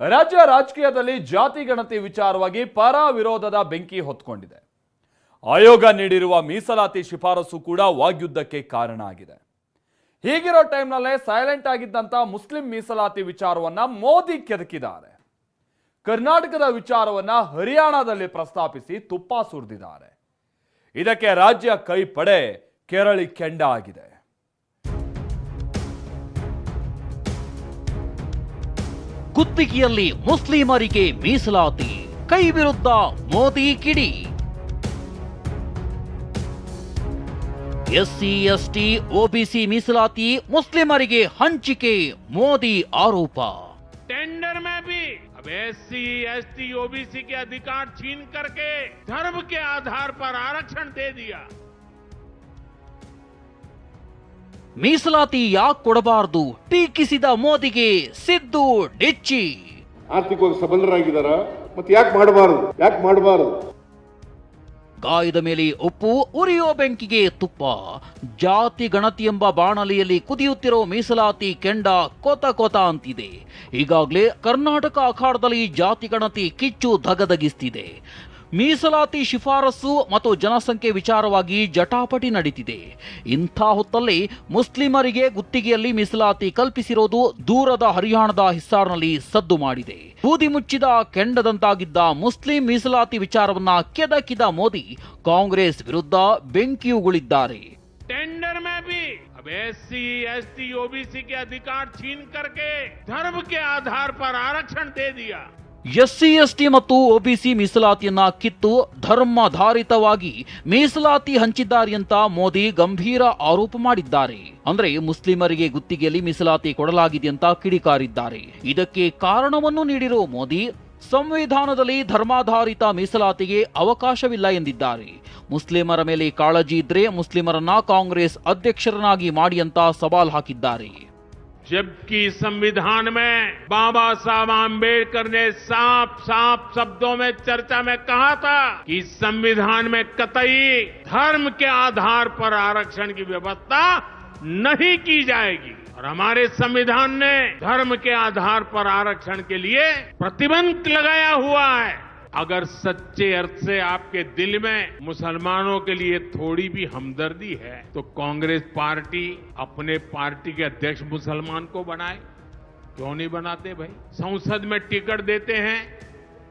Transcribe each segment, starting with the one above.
ರಾಜ್ಯ ರಾಜಕೀಯದಲ್ಲಿ ಜಾತಿ ಗಣತಿ ವಿಚಾರವಾಗಿ ಪರ ವಿರೋಧದ ಬೆಂಕಿ ಹೊತ್ಕೊಂಡಿದೆ. ಆಯೋಗ ನೀಡಿರುವ ಮೀಸಲಾತಿ ಶಿಫಾರಸು ಕೂಡ ವಾಗ್ಯುದ್ಧಕ್ಕೆ ಕಾರಣ ಆಗಿದೆ. ಹೀಗಿರೋ ಟೈಮ್ನಲ್ಲೇ ಸೈಲೆಂಟ್ ಆಗಿದ್ದಂಥ ಮುಸ್ಲಿಂ ಮೀಸಲಾತಿ ವಿಚಾರವನ್ನ ಮೋದಿ ಕೆದಕಿದ್ದಾರೆ. ಕರ್ನಾಟಕದ ವಿಚಾರವನ್ನ ಹರಿಯಾಣದಲ್ಲಿ ಪ್ರಸ್ತಾಪಿಸಿ ತುಪ್ಪ ಸುರಿದಿದ್ದಾರೆ. ಇದಕ್ಕೆ ರಾಜ್ಯ ಕೈ ಪಡೆ ಕೆರಳಿ ಕೆಂಡ ಆಗಿದೆ. ಗುತ್ತಿಗೆಯಲ್ಲಿ ಮುಸ್ಲಿಮರಿಗೆ ಮೀಸಲಾತಿ ಕೈ ವಿರುದ್ಧ ಮೋದಿ ಕಿಡಿ ಎಸ್ಸಿ ಎಸ್ಟಿ ಒಬಿಸಿ ಮೀಸಲಾತಿ ಮುಸ್ಲಿಮರಿಗೆ ಹಂಚಿಕೆ ಮೋದಿ ಆರೋಪ टेंडर में भी अब S C S T OBC के अधिकार छीन करके धर्म के आधार पर आरक्षण दे दिया ಮೀಸಲಾತಿ ಯಾಕೆ ಕೊಡಬಾರದು ಟೀಕಿಸಿದ ಮೋದಿಗೆ ಸಿದ್ದು ಡಿಚ್ಚಿ. ಆರ್ಥಿಕವಾಗಿ ಸಬಲರಾಗಿದ್ದಾರ? ಮತ್ತೆ ಯಾಕೆ ಮಾಡಬಾರದು? ಯಾಕೆ ಮಾಡಬಾರದು? ಗಾಯದ ಮೇಲೆ ಉಪ್ಪು ಉರಿಯೋ ಬೆಂಕಿಗೆ ತುಪ್ಪ. ಜಾತಿ ಗಣತಿ ಎಂಬ ಬಾಣಲಿಯಲ್ಲಿ ಕುದಿಯುತ್ತಿರೋ ಮೀಸಲಾತಿ ಕೆಂಡ ಕೊತ ಕೊತ ಅಂತಿದೆ. ಈಗಾಗಲೇ ಕರ್ನಾಟಕ ಅಖಾಡದಲ್ಲಿ ಜಾತಿ ಗಣತಿ ಕಿಚ್ಚು ಧಗಧಗಿಸ್ತಿದೆ. ಮೀಸಲಾತಿ ಶಿಫಾರಸು ಮತ್ತು ಜನಸಂಖ್ಯೆ ವಿಚಾರವಾಗಿ ಜಟಾಪಟಿ ನಡೀತಿದೆ ಇಂಥ ಹೊತ್ತಲ್ಲಿ ಮುಸ್ಲಿಮರಿಗೆ ಗುತ್ತಿಗೆಯಲ್ಲಿ ಮೀಸಲಾತಿ ಕಲ್ಪಿಸಿರೋದು ದೂರದ ಹರಿಯಾಣದ ಹಿಸ್ಸಾರ್ನಲ್ಲಿ ಸದ್ದು ಮಾಡಿದೆ ಬೂದಿ ಮುಚ್ಚಿದ ಕೆಂಡದಂತಾಗಿದ್ದ ಮುಸ್ಲಿಂ ಮೀಸಲಾತಿ ವಿಚಾರವನ್ನ ಕೆದಕಿದ ಮೋದಿ ಕಾಂಗ್ರೆಸ್ ವಿರುದ್ಧ ಬೆಂಕಿಯುಗುಳಿದ್ದಾರೆ टेंडर में भी अब S C S T OBC के अधिकार छीन करके धर्म के आधार पर आरक्षण दे दिया ಎಸ್ಸಿ ಎಸ್ಟಿ ಮತ್ತು ಒಬಿಸಿ ಮೀಸಲಾತಿಯನ್ನ ಕಿತ್ತು ಧರ್ಮಾಧಾರಿತವಾಗಿ ಮೀಸಲಾತಿ ಹಂಚಿದ್ದಾರೆ ಅಂತ ಮೋದಿ ಗಂಭೀರ ಆರೋಪ ಮಾಡಿದ್ದಾರೆ. ಅಂದ್ರೆ ಮುಸ್ಲಿಮರಿಗೆ ಗುತ್ತಿಗೆಯಲ್ಲಿ ಮೀಸಲಾತಿ ಕೊಡಲಾಗಿದೆ ಅಂತ ಕಿಡಿಕಾರಿದ್ದಾರೆ. ಇದಕ್ಕೆ ಕಾರಣವನ್ನು ನೀಡಿರೋ ಮೋದಿ, ಸಂವಿಧಾನದಲ್ಲಿ ಧರ್ಮಾಧಾರಿತ ಮೀಸಲಾತಿಗೆ ಅವಕಾಶವಿಲ್ಲ ಎಂದಿದ್ದಾರೆ. ಮುಸ್ಲಿಮರ ಮೇಲೆ ಕಾಳಜಿ ಇದ್ರೆ ಮುಸ್ಲಿಮರನ್ನ ಕಾಂಗ್ರೆಸ್ ಅಧ್ಯಕ್ಷರನ್ನಾಗಿ ಮಾಡಿ ಅಂತ ಸವಾಲ್ ಹಾಕಿದ್ದಾರೆ. जबकि संविधान में बाबा साहब आम्बेडकर ने साफ़ साफ़ शब्दों में चर्चा में कहा था कि संविधान में कतई धर्म के आधार पर आरक्षण की व्यवस्था नहीं की जाएगी। और हमारे संविधान ने धर्म के आधार पर आरक्षण के लिए प्रतिबंध लगाया हुआ है। अगर सच्चे अर्थ से आपके दिल में मुसलमानों के लिए थोड़ी भी हमदर्दी है तो कांग्रेस पार्टी अपने पार्टी के अध्यक्ष मुसलमान को बनाए। क्यों नहीं बनाते भाई? संसद में टिकट देते हैं,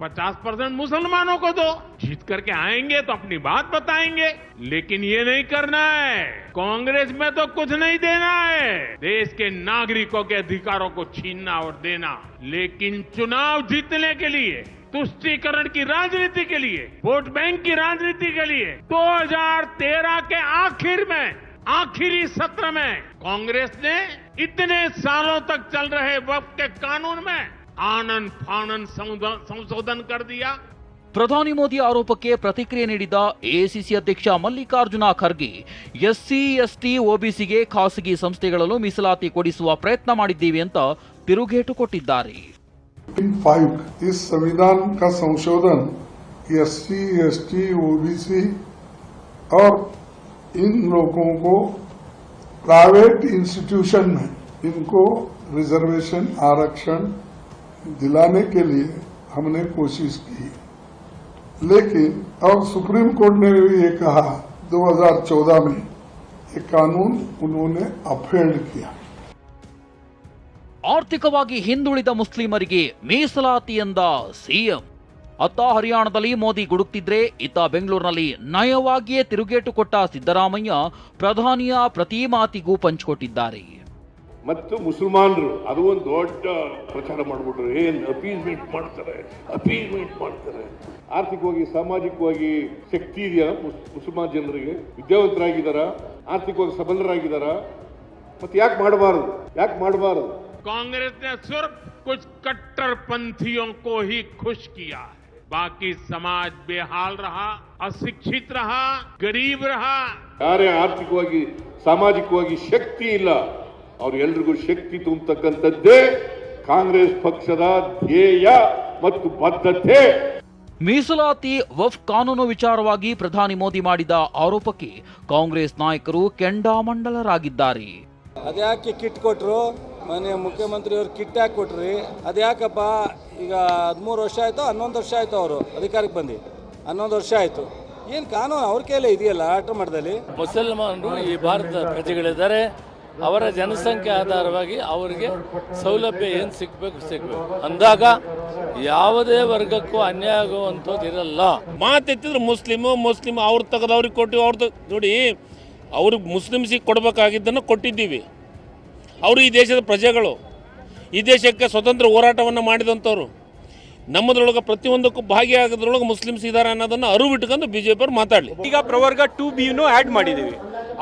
पचास परसेंट मुसलमानों को दो। जीत करके आएँगे तो अपनी बात बताएँगे, लेकिन ये नहीं करना है। कांग्रेस में तो कुछ नहीं देना है। देश के नागरिकों के अधिकारों को छीनना और देना, लेकिन चुनाव जीतने के लिए तुष्टीकरण की राजनीति के लिए वोट बैंक की राजनीति के लिए 2013 के आखिर में आखिरी सत्र में कांग्रेस ने इतने सालों तक चल रहे वक्त के कानून में आनंद फानंद संशोधन संशोधन कर दिया ಪ್ರಧಾನಿ ಮೋದಿ ಆರೋಪಕ್ಕೆ ಪ್ರತಿಕ್ರಿಯೆ ನೀಡಿದ ಎಐಸಿಸಿ ಅಧ್ಯಕ್ಷ ಮಲ್ಲಿಕಾರ್ಜುನ ಖರ್ಗೆ ಎಸ್ಸಿ ಎಸ್ಟಿ ಒಬಿಸಿಗೆ ಖಾಸಗಿ ಸಂಸ್ಥೆಗಳಲ್ಲೂ ಮೀಸಲಾತಿ ಕೊಡಿಸುವ ಪ್ರಯತ್ನ ಮಾಡಿದ್ದೀವಿ ಅಂತ ತಿರುಗೇಟು ಕೊಟ್ಟಿದ್ದಾರೆ फाइव इस संविधान का संशोधन S C S T OBC और इन लोगों को प्राइवेट इंस्टीट्यूशन में इनको रिजर्वेशन, आरक्षण दिलाने के लिए हमने कोशिश की। लेकिन अब सुप्रीम कोर्ट ने भी ये कहा 2014 में ये कानून उन्होंने अफेंड किया। ಆರ್ಥಿಕವಾಗಿ ಹಿಂದುಳಿದ ಮುಸ್ಲಿಮರಿಗೆ ಮೀಸಲಾತಿ ಎಂದ ಸಿಎಂ. ಅತ್ತ ಹರಿಯಾಣದಲ್ಲಿ ಮೋದಿ ಗುಡುಕ್ತಿದ್ರೆ ಇತ್ತ ಬೆಂಗಳೂರಿನಲ್ಲಿ ನಯವಾಗಿಯೇ ತಿರುಗೇಟು ಕೊಟ್ಟ ಸಿದ್ದರಾಮಯ್ಯ ಪ್ರಧಾನಿಯ ಪ್ರತಿ ಮಾತಿಗೂ ಪಂಚಿಕೊಟ್ಟಿದ್ದಾರೆ. ಮತ್ತು ಮುಸಲ್ಮಾನರು, ಅದು ಒಂದು ದೊಡ್ಡ ಪ್ರಚಾರ ಮಾಡಿಬಿಟ್ರು. ಏನು ಅಪೀಸ್ಮೆಂಟ್ ಮಾಡ್ತಾರೆ? ಅಪೀಸ್ಮೆಂಟ್ ಮಾಡ್ತಾರೆ. ಆರ್ಥಿಕವಾಗಿ, ಸಾಮಾಜಿಕವಾಗಿ ಶಕ್ತಿ ಇದೆಯಾ ಮುಸ್- ಮುಸಲ್ಮಾನ್ ಜನರಿಗೆ? ವಿದ್ಯಾವಂತರಾಗಿದ್ದಾರಾ? ಆರ್ಥಿಕವಾಗಿ ಸಬಲರಾಗಿದ್ದಾರಾ? ಮತ್ತು ಯಾಕೆ ಮಾಡಬಾರದು? ಯಾಕೆ ಮಾಡಬಾರದು? कांग्रेस ने सिर्फ कुछ कट्टरपंथियों को ही खुश किया है बाकी समाज बेहाल रहा अशिक्षित रहा गरीब रहा ಯಾರೇ ಆರ್ಥಿಕವಾಗಿ ಸಾಮಾಜಿಕವಾಗಿ ಶಕ್ತಿ ಇಲ್ಲ ಅವ್ರೆಲ್ರಿಗೂ ಶಕ್ತಿ ತುಂಬತಕ್ಕಂಥದ್ದೇ ಕಾಂಗ್ರೆಸ್ ಪಕ್ಷದ ಧ್ಯೇಯ ಮತ್ತು ಬದ್ಧತೆ ಮೀಸಲಾತಿ ವಫ್ ಕಾನೂನು ವಿಚಾರವಾಗಿ ಪ್ರಧಾನಿ ಮೋದಿ ಮಾಡಿದ ಆರೋಪಕ್ಕೆ ಕಾಂಗ್ರೆಸ್ ನಾಯಕರು ಕೆಂಡಾಮಂಡಲರಾಗಿದ್ದಾರೆ ಅದ್ಯಾಕೆ ಕಿಟ್ ಕೊಟ್ರು ಮಾನ್ಯ ಮುಖ್ಯಮಂತ್ರಿಯವ್ರು ಕಿಟ್ ಹಾಕಿ ಕೊಟ್ರಿ? ಅದು ಯಾಕಪ್ಪ? ಈಗ ಹದಿಮೂರು ವರ್ಷ ಆಯಿತು ಹನ್ನೊಂದು ವರ್ಷ ಆಯಿತು ಅವರು ಅಧಿಕಾರಕ್ಕೆ ಬಂದು? ಹನ್ನೊಂದು ವರ್ಷ ಆಯಿತು. ಏನು ಕಾನೂನು ಅವ್ರ ಕೈಲೇ ಇದೆಯಲ್ಲ ಆಟ ಮಾಡದಲ್ಲಿ ಮುಸಲ್ಮಾನರು ಈ ಭಾರತದ ಪ್ರಜೆಗಳಿದ್ದಾರೆ. ಅವರ ಜನಸಂಖ್ಯೆ ಆಧಾರವಾಗಿ ಅವರಿಗೆ ಸೌಲಭ್ಯ ಏನು ಸಿಗಬೇಕು ಸಿಗಬೇಕು. ಅಂದಾಗ ಯಾವುದೇ ವರ್ಗಕ್ಕೂ ಅನ್ಯಾಯ ಆಗುವಂಥದ್ದು ಇರಲ್ಲ. ಮಾತೆತ್ತಿದ್ರೆ ಮುಸ್ಲಿಮು ಮುಸ್ಲಿಮ್ ಅವ್ರು ತೆಗೆದು ಅವ್ರಿಗೆ ಕೊಟ್ಟು ಅವ್ರದ್ದು ನೋಡಿ ಅವ್ರಿಗೆ ಮುಸ್ಲಿಮ್ಸಿಗೆ ಕೊಡಬೇಕಾಗಿದ್ದನ್ನು ಕೊಟ್ಟಿದ್ದೀವಿ. ಅವರು ಈ ದೇಶದ ಪ್ರಜೆಗಳು, ಈ ದೇಶಕ್ಕೆ ಸ್ವತಂತ್ರ ಹೋರಾಟವನ್ನು ಮಾಡಿದಂಥವ್ರು. ನಮ್ಮದ್ರೊಳಗೆ ಪ್ರತಿಯೊಂದಕ್ಕೂ ಭಾಗಿಯಾಗದ್ರೊಳಗೆ ಮುಸ್ಲಿಮ್ಸ್ ಇದ್ದಾರೆ ಅನ್ನೋದನ್ನು ಅರಿವು ಇಟ್ಕೊಂಡು ಬಿ ಜೆ ಪಿಯವ್ರು ಮಾತಾಡಲಿ. ಈಗ ಪ್ರವರ್ಗ ಟು ಬಿನು ಆ್ಯಡ್ ಮಾಡಿದ್ದೀವಿ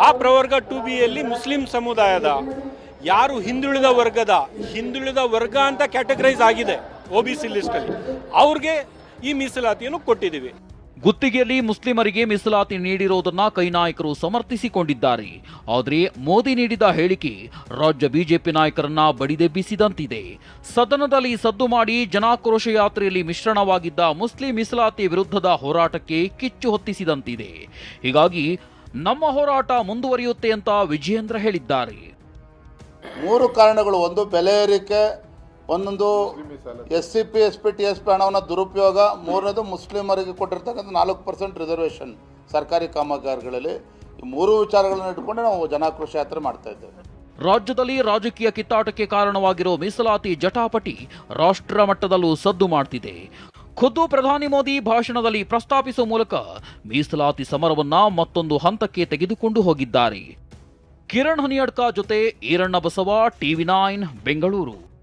ಆ ಪ್ರವರ್ಗ ಟು ಬಿಯಲ್ಲಿ ಮುಸ್ಲಿಂ ಸಮುದಾಯದ, ಯಾರು ಹಿಂದುಳಿದ ವರ್ಗದ, ಹಿಂದುಳಿದ ವರ್ಗ ಅಂತ ಕ್ಯಾಟಗರೈಸ್ ಆಗಿದೆ ಒ ಬಿ ಸಿ ಲಿಸ್ಟಲ್ಲಿ ಅವ್ರಿಗೆ ಈ ಮೀಸಲಾತಿಯನ್ನು ಕೊಟ್ಟಿದ್ದೀವಿ ಗುತ್ತಿಗೆಯಲ್ಲಿ ಮುಸ್ಲಿಮರಿಗೆ ಮೀಸಲಾತಿ ನೀಡಿರುವುದನ್ನ ಕೈ ನಾಯಕರು ಸಮರ್ಥಿಸಿಕೊಂಡಿದ್ದಾರೆ. ಆದರೆ ಮೋದಿ ನೀಡಿದ ಹೇಳಿಕೆ ರಾಜ್ಯ ಬಿಜೆಪಿ ನಾಯಕರನ್ನ ಬಡಿದೆಬ್ಬಿಸಿದಂತಿದೆ. ಸದನದಲ್ಲಿ ಸದ್ದು ಮಾಡಿ ಜನಾಕ್ರೋಶ ಯಾತ್ರೆಯಲ್ಲಿ ಮಿಶ್ರಣವಾಗಿದ್ದ ಮುಸ್ಲಿಂ ಮೀಸಲಾತಿ ವಿರುದ್ಧದ ಹೋರಾಟಕ್ಕೆ ಕಿಚ್ಚು ಹೊತ್ತಿಸಿದಂತಿದೆ. ಹೀಗಾಗಿ ನಮ್ಮ ಹೋರಾಟ ಮುಂದುವರಿಯುತ್ತೆ ಅಂತ ವಿಜಯೇಂದ್ರ ಹೇಳಿದ್ದಾರೆ. ಮೂರು ಕಾರಣಗಳು. ಒಂದು, ಬೆಲೆ ಏರಿಕೆ ಒಂದೊಂದು S C P, S P T, S P ಹಣವನ್ನು ದುರುಪಯೋಗ, ಮೂರನೇದು ಮುಸ್ಲಿಮರಿಗೆ ಕೊಟ್ಟಿರ್ತಕ್ಕಂಥ ನಾಲ್ಕು ಪರ್ಸೆಂಟ್ ರಿಸರ್ವೇಷನ್ ಸರ್ಕಾರಿ ಕಾಮಗಾರಿಗಳಲ್ಲಿ. ಈ ಮೂರು ವಿಚಾರಗಳನ್ನು ಇಟ್ಕೊಂಡು ನಾವು ಜನಾಕ್ರೋಶ ಯಾತ್ರೆ ಮಾಡ್ತಾ ಇದ್ದೇವೆ. ರಾಜ್ಯದಲ್ಲಿ ರಾಜಕೀಯ ಕಿತ್ತಾಟಕ್ಕೆ ಕಾರಣವಾಗಿರೋ ಮೀಸಲಾತಿ ಜಟಾಪಟಿ ರಾಷ್ಟ್ರ ಮಟ್ಟದಲ್ಲೂ ಸದ್ದು ಮಾಡ್ತಿದೆ. ಖುದ್ದು ಪ್ರಧಾನಿ ಮೋದಿ ಭಾಷಣದಲ್ಲಿ ಪ್ರಸ್ತಾಪಿಸುವ ಮೂಲಕ ಮೀಸಲಾತಿ ಸಮರವನ್ನ ಮತ್ತೊಂದು ಹಂತಕ್ಕೆ ತೆಗೆದುಕೊಂಡು ಹೋಗಿದ್ದಾರೆ. ಕಿರಣ್ ಹನಿಯಡ್ಕ ಜೊತೆ ಈರಣ್ಣ ಬಸವ, ಟಿವಿ ನೈನ್, ಬೆಂಗಳೂರು.